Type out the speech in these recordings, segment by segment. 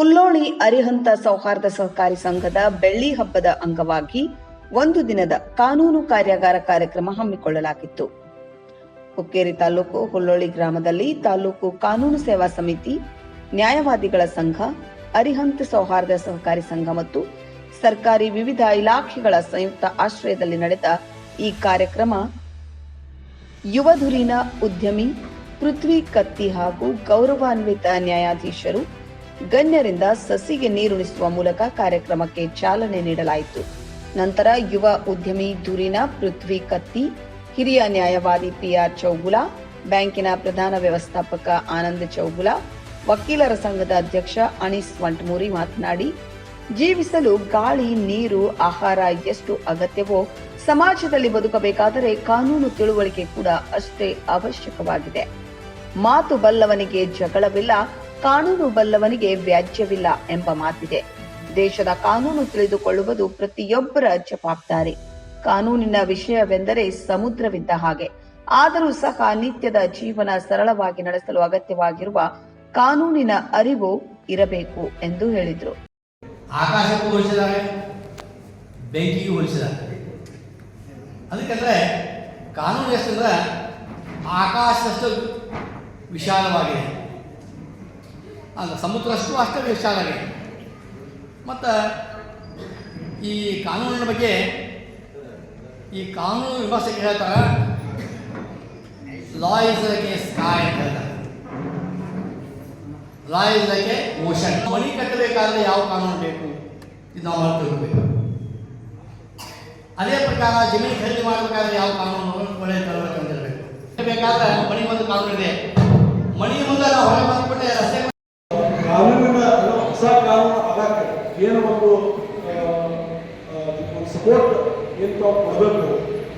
ಕುಲ್ಲೋಳಿ ಅರಿಹಂತ ಸೌಹಾರ್ದ ಸಹಕಾರಿ ಸಂಘದ ಬೆಳ್ಳಿ ಹಬ್ಬದ ಅಂಗವಾಗಿ ಒಂದು ದಿನದ ಕಾನೂನು ಕಾರ್ಯಾಗಾರ ಕಾರ್ಯಕ್ರಮ ಹಮ್ಮಿಕೊಳ್ಳಲಾಗಿತ್ತು. ಹುಕ್ಕೇರಿ ತಾಲೂಕು ಹುಲ್ಲೋಳಿ ಗ್ರಾಮದಲ್ಲಿ ತಾಲೂಕು ಕಾನೂನು ಸೇವಾ ಸಮಿತಿ, ನ್ಯಾಯವಾದಿಗಳ ಸಂಘ, ಅರಿಹಂತ ಸೌಹಾರ್ದ ಸಹಕಾರಿ ಸಂಘ ಮತ್ತು ಸರ್ಕಾರಿ ವಿವಿಧ ಇಲಾಖೆಗಳ ಸಂಯುಕ್ತ ಆಶ್ರಯದಲ್ಲಿ ನಡೆದ ಈ ಕಾರ್ಯಕ್ರಮ ಯುವಧುರಿನ ಉದ್ಯಮಿ ಪೃಥ್ವಿ ಕತ್ತಿ ಹಾಗೂ ಗೌರವಾನ್ವಿತ ನ್ಯಾಯಾಧೀಶರು ಗಣ್ಯರಿಂದ ಸಸಿಗೆ ನೀರುಣಿಸುವ ಮೂಲಕ ಕಾರ್ಯಕ್ರಮಕ್ಕೆ ಚಾಲನೆ ನೀಡಲಾಯಿತು. ನಂತರ ಯುವ ಉದ್ಯಮಿ ಧುರಿನ ಪೃಥ್ವಿ ಕತ್ತಿ, ಹಿರಿಯ ನ್ಯಾಯವಾದಿ ಪಿಆರ್ ಚೌಗುಲ ಬ್ಯಾಂಕಿನ ಪ್ರಧಾನ ವ್ಯವಸ್ಥಾಪಕ ಆನಂದ್ ಚೌಗುಲ ವಕೀಲರ ಸಂಘದ ಅಧ್ಯಕ್ಷ ಅನೀಸ್ ವಂಟಮೂರಿ ಮಾತನಾಡಿ, ಜೀವಿಸಲು ಗಾಳಿ, ನೀರು, ಆಹಾರ ಎಷ್ಟು ಅಗತ್ಯವೋ ಸಮಾಜದಲ್ಲಿ ಬದುಕಬೇಕಾದರೆ ಕಾನೂನು ತಿಳುವಳಿಕೆ ಕೂಡ ಅಷ್ಟೇ ಅವಶ್ಯಕವಾಗಿದೆ. ಮಾತು ಬಲ್ಲವನಿಗೆ ಜಗಳವಿಲ್ಲ ಕಾನೂನು ಬಲ್ಲವನಿಗೆ ವ್ಯಾಜ್ಯವಿಲ್ಲ ಎಂಬ ಮಾತಿದೆ. ದೇಶದ ಕಾನೂನು ತಿಳಿದುಕೊಳ್ಳುವುದು ಪ್ರತಿಯೊಬ್ಬರ ಜವಾಬ್ದಾರಿ. ಕಾನೂನಿನ ವಿಷಯವೆಂದರೆ ಸಮುದ್ರವಿದ್ದ ಹಾಗೆ. ಆದರೂ ಸಹ ನಿತ್ಯದ ಜೀವನ ಸರಳವಾಗಿ ನಡೆಸಲು ಅಗತ್ಯವಾಗಿರುವ ಕಾನೂನಿನ ಅರಿವು ಇರಬೇಕು ಎಂದು ಹೇಳಿದರು. ಆಕಾಶಕ್ಕೂ ಬೆಂಕಿಗೂ ಕಾನೂನು ಎಷ್ಟಂದ್ರೆ ಆಕಾಶದಷ್ಟು ವಿಶಾಲವಾಗಿದೆ. ಅಲ್ಲ ಸಮುದ್ರಷ್ಟು ಅಷ್ಟೇ ವಿಶಾಲವಾಗಿದೆ ಮತ್ತು ಈ ಕಾನೂನಿನ ಬಗ್ಗೆ ಈ ಕಾನೂನು ವಿಮರ್ಶೆಗೆ ಹೇಳ್ತಾರೆ ಲಾ ಇಸ್ ಲೈಕ್ ಸ್ಕಾಯ್ ಅಂತ ಹೇಳ್ತಾರೆ. ಲಾ ಲೈಕ್ ಓಷನ್ ಮನಿ ಕಟ್ಟಬೇಕಾದ್ರೆ ಯಾವ ಕಾನೂನು ಬೇಕು? ಇದು ನಾವು ತಿಳ್ಕೋಬೇಕು ಅದೇ ಪ್ರಕಾರ ಜಮೀನು ಖರೀದಿ ಮಾಡಬೇಕಾದ್ರೆ ಯಾವ ಕಾನೂನು ಒಳ್ಳೆ ಬೇಕಾದ್ರೆ ಮಣಿ ಒಂದು ಕಾನೂನು ಇದೆ. ಮಣಿ ಮುಂದೆ ನಾವು ಹೊರಗೆ ಬಂದ್ಬಿಟ್ಟೆ ರಸ್ತೆ ಕಾನೂನಿನ ಹೊಸ ಕಾನೂನು ಆಗಕ್ಕೆ ಏನು ಒಂದು ಸಪೋರ್ಟ್ ಏನು ತಾವು ಕೊಡಬೇಕು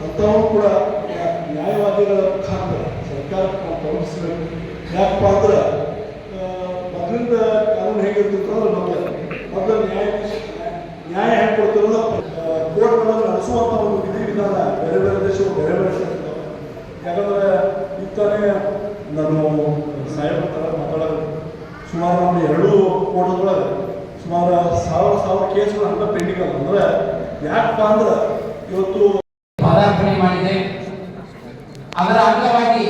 ಅಂಥವು ಕೂಡ ನ್ಯಾ- ನ್ಯಾಯವಾದಿಗಳ ಮುಖಾಂತರ, ಸರ್ಕಾರಕ್ಕೆ ನಾವು ಗೌರವಿಸಬೇಕು ಯಾಕಪ್ಪ ಅಂದ್ರೆ ಮೊದಲಿಂದ ಕಾನೂನು ಹೇಗಿರ್ತಿತ್ತು ಅಂದ್ರೆ ಮೊದಲು. ಮೊದಲು ನ್ಯಾಯಾಧೀಶ ನ್ಯಾಯ ಹೆಂಗೆ ಕೊಡ್ತಿರೋದು ಕೋರ್ಟ್ಗಳನ್ನು ನಡೆಸುವಂಥ ಒಂದು ವಿಧಿ ವಿಧಾನ ಬೇರೆ ಬೇರೆ ದೇಶವು ಬೇರೆ ಬೇರೆ. ಯಾಕಂದ್ರೆ ಇತ್ತಾನೆ ನಾನು ಸಾಹೇಬ್ರ ಮಾತಾಡೋದು. ಎರಡೂ ಕೋಟದೊಳಗೆ ಸುಮಾರು ಸಾವಿರ ಸಾವಿರ ಕೇಸ್ಗಳು ಅಂತ ಪೆಂಡಿಂಗ್ ಅದ ಅಂದ್ರೆ ಯಾಕಪ್ಪ ಅಂದ್ರೆ ಇವತ್ತು ಪಾದಾರ್ಪಣೆ ಮಾಡಿದೆ. ಅದರ ಅಂಗವಾಗಿ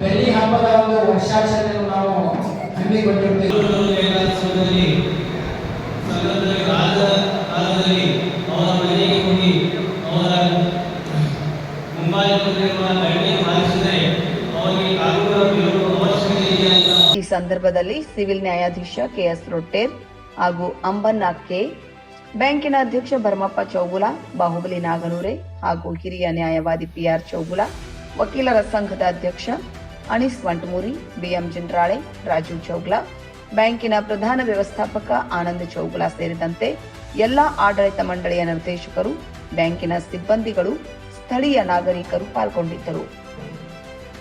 ಬೆಳ್ಳಿ ಹಬ್ಬದ ಒಂದು ವರ್ಷಾಚರಣೆಯನ್ನು ನಾವು ಹಮ್ಮಿಕೊಂಡಿರ್ತೇವೆ ಅವರ ಮನೆಗೆ ಹೋಗಿ ಅವರ ಮುಂಬಾಗಿಲಿರುವ ಲೈಟಿಂಗ್ ಮಾಡಿಸಿದರೆ ಅವರಿಗೆ ಕಾನೂನು ಬೀಳುವ ಅವಶ್ಯಕತೆ ಇದೆ ಅಂತ ಈ ಸಂದರ್ಭದಲ್ಲಿ ಸಿವಿಲ್ ನ್ಯಾಯಾಧೀಶ ಕೆಎಸ್ ರೊಟ್ಟೇರ್ ಹಾಗೂ ಅಂಬನ್ನ ಕೆ, ಬ್ಯಾಂಕಿನ ಅಧ್ಯಕ್ಷ ಭರಮಪ್ಪ ಚೌಗುಲ, ಬಾಹುಬಲಿ ನಾಗನೂರೆ ಹಾಗೂ ಹಿರಿಯ ನ್ಯಾಯವಾದಿ ಪಿಆರ್ ಚೌಗುಲ, ವಕೀಲರ ಸಂಘದ ಅಧ್ಯಕ್ಷ ಅನೀಸ್ ವಂಟಮೂರಿ, ಬಿಎಂ ಜಿಂಡ್ರಾಳೆ ರಾಜೀವ್ ಚೌಗ್ಲಾ, ಬ್ಯಾಂಕಿನ ಪ್ರಧಾನ ವ್ಯವಸ್ಥಾಪಕ ಆನಂದ್ ಚೌಗುಲ ಸೇರಿದಂತೆ ಎಲ್ಲಾ ಆಡಳಿತ ಮಂಡಳಿಯ ನಿರ್ದೇಶಕರು, ಬ್ಯಾಂಕಿನ ಸಿಬ್ಬಂದಿಗಳು, ಸ್ಥಳೀಯ ನಾಗರಿಕರು ಪಾಲ್ಗೊಂಡಿದ್ದರು.